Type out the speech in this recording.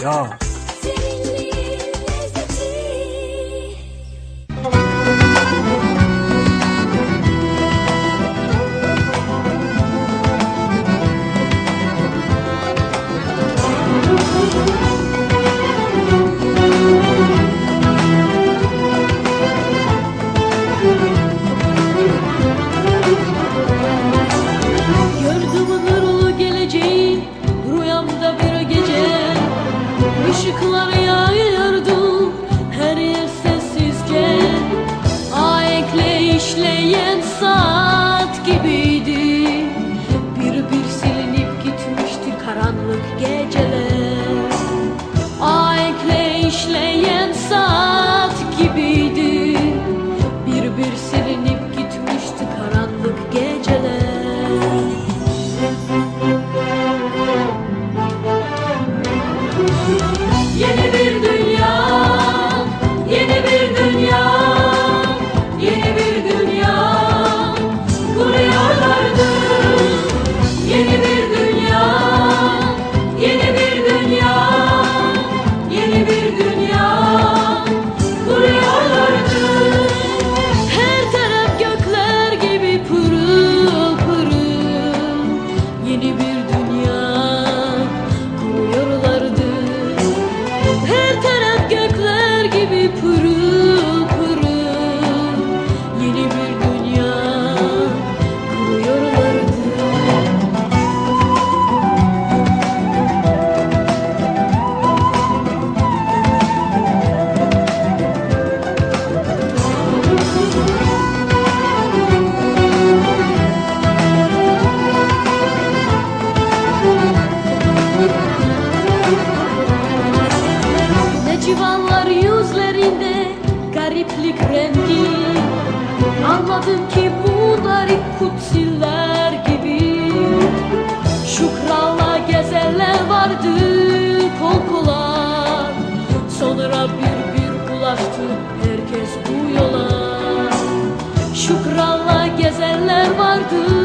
要。Işıklar yan gariplik rengi. Anladım ki bu garip kutsiler gibi. Şu kralla gezenler vardı kol kola. Sonra bir bir bulaştı herkes bu yola. Şu kralla gezenler vardı